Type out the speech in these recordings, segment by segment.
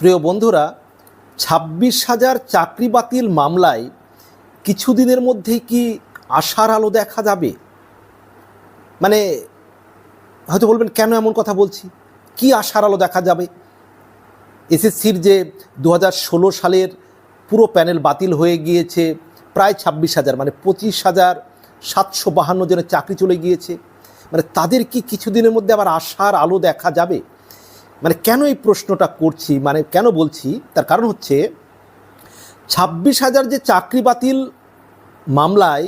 প্রিয় বন্ধুরা, ছাব্বিশ হাজার চাকরি বাতিল মামলায় কিছুদিনের মধ্যেই কি আশার আলো দেখা যাবে? মানে হয়তো বলবেন, কেন এমন কথা বলছি? কি আশার আলো দেখা যাবে? এসএসসির যে দু হাজার ষোলো সালের পুরো প্যানেল বাতিল হয়ে গিয়েছে, প্রায় ছাব্বিশ হাজার মানে পঁচিশ হাজার সাতশো বাহান্ন জনের চাকরি চলে গিয়েছে। মানে তাদের কি কিছুদিনের মধ্যে আবার আশার আলো দেখা যাবে? মানে কেন এই প্রশ্নটা করছি মানে কেন বলছি, তার কারণ হচ্ছে ছাব্বিশ হাজার যে চাকরি বাতিল মামলায়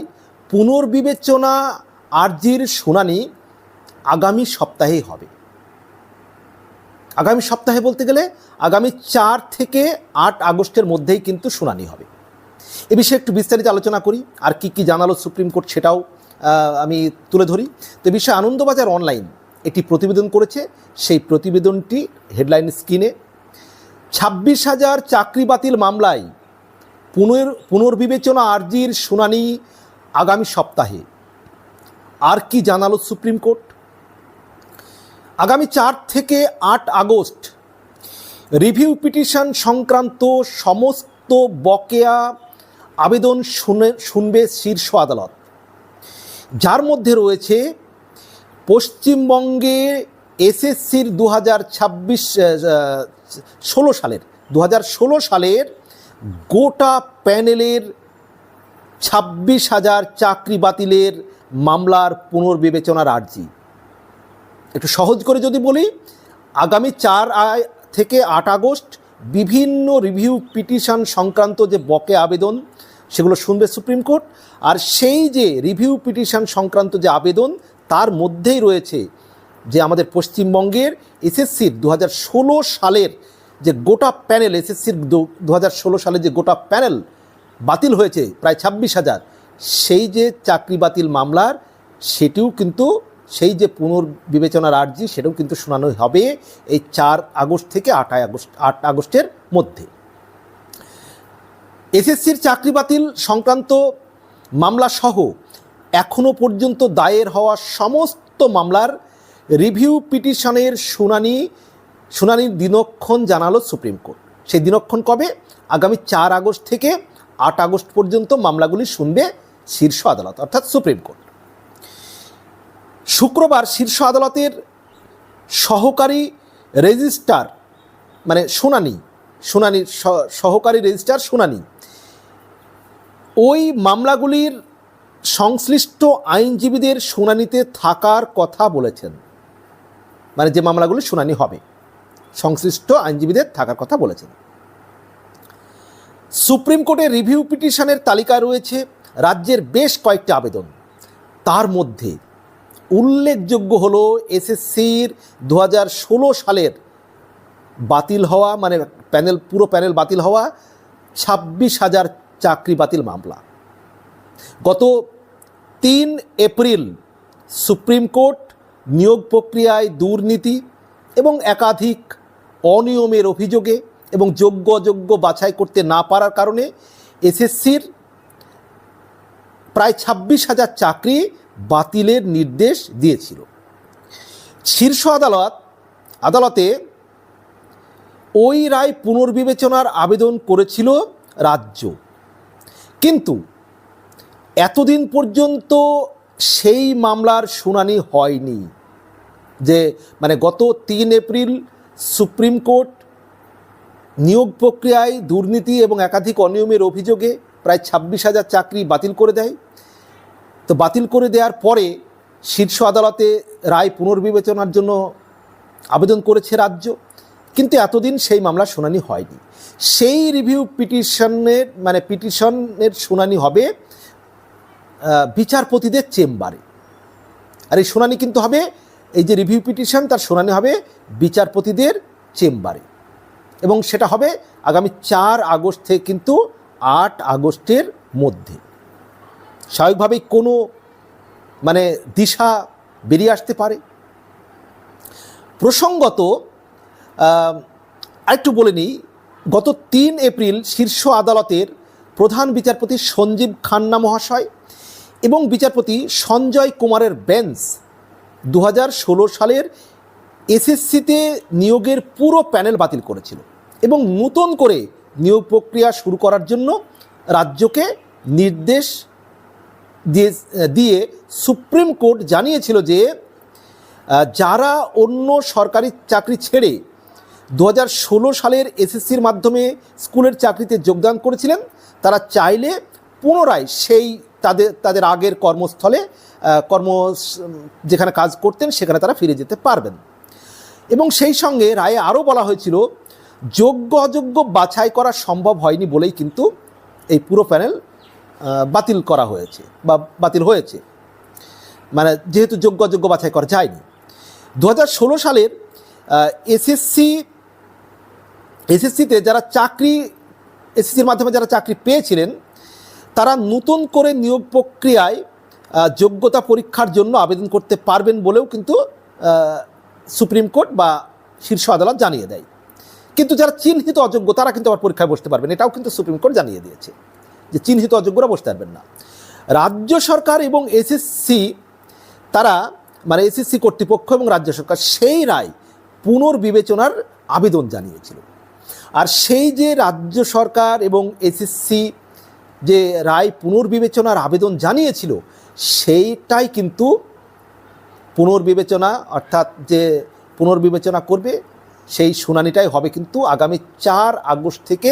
পুনর্বিবেচনা আর্জির শুনানি আগামী সপ্তাহেই হবে। আগামী সপ্তাহে বলতে গেলে আগামী চার থেকে আট আগস্টের মধ্যেই কিন্তু শুনানি হবে। এ বিষয়ে একটু বিস্তারিত আলোচনা করি, আর কি কি জানালো সুপ্রিম কোর্ট সেটাও আমি তুলে ধরি। তো বিষয়ে আনন্দবাজার অনলাইন একটি প্রতিবেদন করেছে। সেই প্রতিবেদনটি হেডলাইন স্ক্রিনে। ছাব্বিশ হাজার চাকরি বাতিল মামলায় পুনর, পুনর্বিবেচনা আর্জির শুনানি আগামী সপ্তাহে। আর কি জানালো সুপ্রিম কোর্ট? আগামী চার থেকে আট আগস্ট রিভিউ পিটিশন সংক্রান্ত সমস্ত বকেয়া আবেদন শুনে, শুনবে শীর্ষ আদালত। যার মধ্যে রয়েছে পশ্চিমবঙ্গে এসএসসির দু হাজার ছাব্বিশ ষোলো সালের দু হাজার ষোলো সালের গোটা প্যানেলের ছাব্বিশ হাজার চাকরি বাতিলের মামলার পুনর্বিবেচনার আর্জি। একটু সহজ করে যদি বলি, আগামী চার আয় থেকে আট আগস্ট বিভিন্ন রিভিউ পিটিশন সংক্রান্ত যে বকে আবেদন, সেগুলো শুনবে সুপ্রিম কোর্ট। আর সেই যে রিভিউ পিটিশন সংক্রান্ত যে আবেদন তার মধ্যেই রয়েছে যে আমাদের পশ্চিমবঙ্গের এসএসসির দু হাজার ষোলো সালের যে গোটা প্যানেল এসএসসির দু সালের যে গোটা প্যানেল বাতিল হয়েছে, প্রায় ছাব্বিশ হাজার, সেই যে চাকরি বাতিল মামলার, সেটিও কিন্তু সেই যে পুনর্বিবেচনার আর্জি, সেটাও কিন্তু শোনানো হবে এই চার আগস্ট থেকে আটাই আগস্ট, আট আগস্টের মধ্যে। এসএসসির চাকরি বাতিল সংক্রান্ত মামলা সহ এখনও পর্যন্ত দায়ের হওয়া সমস্ত মামলার রিভিউ পিটিশনের শুনানি, শুনানির দিনক্ষণ জানালো সুপ্রিম কোর্ট। সেই দিনক্ষণ কবে? আগামী চার আগস্ট থেকে আট আগস্ট পর্যন্ত মামলাগুলি শুনবে শীর্ষ আদালত, অর্থাৎ সুপ্রিম কোর্ট। শুক্রবার শীর্ষ আদালতের সহকারী রেজিস্ট্রার মানে শুনানি, শুনানির সহকারী রেজিস্ট্রার শুনানি। ওই মামলাগুলির সংশ্লিষ্ট আইনজীবীদের শুনানিতে থাকার কথা বলেছেন। মানে যে মামলাগুলি শুনানি হবে, সংশ্লিষ্ট আইনজীবীদের থাকার কথা বলেছেন। সুপ্রিম কোর্টের রিভিউ পিটিশনের তালিকায় রয়েছে রাজ্যের বেশ কয়েকটি আবেদন। তার মধ্যে উল্লেখযোগ্য হল এসএসসির দু হাজার ষোলো সালের বাতিল হওয়া মানে প্যানেল, পুরো প্যানেল বাতিল হওয়া ছাব্বিশ হাজার চাকরি বাতিল মামলা। গত তিন এপ্রিল সুপ্রিম কোর্ট নিয়োগ প্রক্রিয়ায় দুর্নীতি এবং একাধিক অনিয়মের অভিযোগে এবং যোগ্য অযোগ্য বাছাই করতে না পারার কারণে এসএসসির প্রায় ছাব্বিশ হাজার চাকরি বাতিলের নির্দেশ দিয়েছিল। শীর্ষ আদালত, আদালতে ওই রায় পুনর্বিবেচনার আবেদন করেছিল রাজ্য। কিন্তু এতদিন পর্যন্ত সেই মামলার শুনানি হয়নি যে মানে গত তিন এপ্রিল সুপ্রিম কোর্ট নিয়োগ প্রক্রিয়ায় দুর্নীতি এবং একাধিক অনিয়মের অভিযোগে প্রায় ছাব্বিশ হাজার চাকরি বাতিল করে দেয়। তো বাতিল করে দেওয়ার পরে শীর্ষ আদালতে রায় পুনর্বিবেচনার জন্য আবেদন করেছে রাজ্য। কিন্তু এতদিন সেই মামলার শুনানি হয়নি। সেই রিভিউ পিটিশনের মানে পিটিশনের শুনানি হবে বিচারপতিদের চেম্বারে। আর এই শুনানি কিন্তু হবে, এই যে রিভিউ পিটিশন তার শুনানি হবে বিচারপতিদের চেম্বারে। এবং সেটা হবে আগামী চার আগস্ট থেকে কিন্তু আট আগস্টের মধ্যে। স্বাভাবিকভাবেই কোনো মানে দিশা বেরিয়ে আসতে পারে। প্রসঙ্গত আরেকটু বলে নিই, গত তিন এপ্রিল শীর্ষ আদালতের প্রধান বিচারপতি সঞ্জীব খান্না মহাশয় এবং বিচারপতি সঞ্জয় কুমারের বেঞ্চ দু হাজার ষোলো সালের এসএসসিতে নিয়োগের পুরো প্যানেল বাতিল করেছিল এবং নতুন করে নিয়োগ প্রক্রিয়া শুরু করার জন্য রাজ্যকে নির্দেশ দিয়ে দিয়ে সুপ্রিম কোর্ট জানিয়েছিল যে যারা অন্য সরকারি চাকরি ছেড়ে দু হাজার ষোলো সালের এসএসসির মাধ্যমে স্কুলের চাকরিতে যোগদান করেছিলেন, তারা চাইলে পুনরায় সেই তাদের তাদের আগের কর্মস্থলে কর্ম যেখানে কাজ করতেন সেখানে তারা ফিরে যেতে পারবেন। এবং সেই সঙ্গে রায়ে আরও বলা হয়েছিল, যোগ্য অযোগ্য বাছাই করা সম্ভব হয়নি বলেই কিন্তু এই পুরো প্যানেল বাতিল করা হয়েছে বা বাতিল হয়েছে। মানে যেহেতু যোগ্য অযোগ্য বাছাই করা যায়নি। দু হাজার সালের এসএসসি, এসএসসিতে যারা চাকরি, এসএসসির মাধ্যমে যারা চাকরি পেয়েছিলেন তারা নতুন করে নিয়োগ প্রক্রিয়ায় যোগ্যতা পরীক্ষার জন্য আবেদন করতে পারবেন বলেও কিন্তু সুপ্রিম কোর্ট বা শীর্ষ আদালত জানিয়ে দেয়। কিন্তু যারা চিহ্নিত অযোগ্য, তারা কিন্তু আবার পরীক্ষায় বসতে পারবেন। এটাও কিন্তু সুপ্রিম কোর্ট জানিয়ে দিয়েছে যে চিহ্নিত অযোগ্যরা বসতে পারবেন না। রাজ্য সরকার এবং এসএসসি তারা মানে এসএসসি কর্তৃপক্ষ এবং রাজ্য সরকার, সেই রায় পুনর্বিবেচনার আবেদন জানিয়েছিল। আর সেই যে রাজ্য সরকার এবং এসএসসি যে রায় পুনর্বিবেচনার আবেদন জানিয়েছিল, সেইটাই কিন্তু পুনর্বিবেচনা, অর্থাৎ যে পুনর্বিবেচনা করবে, সেই শুনানিটাই হবে কিন্তু আগামী চার আগস্ট থেকে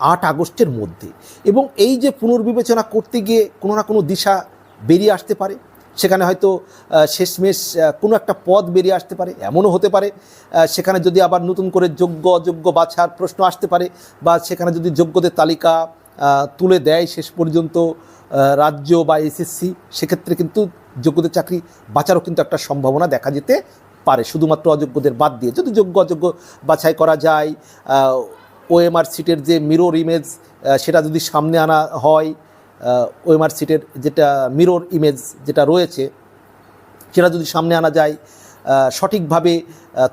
আট আগস্টের মধ্যে। এবং এই যে পুনর্বিবেচনা করতে গিয়ে কোনো না কোনো দিশা বেরিয়ে আসতে পারে, সেখানে হয়তো শেষমেশ কোনো একটা পদ বেরিয়ে আসতে পারে, এমনও হতে পারে সেখানে যদি আবার নতুন করে যোগ্য অযোগ্য বাছার প্রশ্ন আসতে পারে, বা সেখানে যদি যোগ্যদের তালিকা তুলে দেয় শেষ পর্যন্ত রাজ্য বা এসএসসি, সেক্ষেত্রে কিন্তু যোগ্যদের চাকরি বাঁচারও কিন্তু একটা সম্ভাবনা দেখা যেতে পারে। শুধুমাত্র অযোগ্যদের বাদ দিয়ে যদি যোগ্য অযোগ্য বাছাই করা যায় ওএমআর সিটের যে মিরর ইমেজ সেটা যদি সামনে আনা হয় ওএমআর সিটের যেটা মিরর ইমেজ যেটা রয়েছে, সেটা যদি সামনে আনা যায় সঠিকভাবে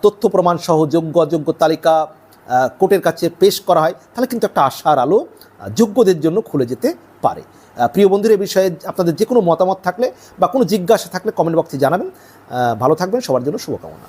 তথ্য প্রমাণ সহ যোগ্য অযোগ্য তালিকা কোর্টের কাছে পেশ করা হয়, তাহলে কিন্তু একটা আশার আলো যোগ্যদের জন্য খুলে যেতে পারে। প্রিয় বন্ধুর, এ বিষয়ে আপনাদের যে কোনো মতামত থাকলে বা কোনো জিজ্ঞাসা থাকলে কমেন্ট বক্সে জানাবেন। ভালো থাকবেন, সবার জন্য শুভকামনা।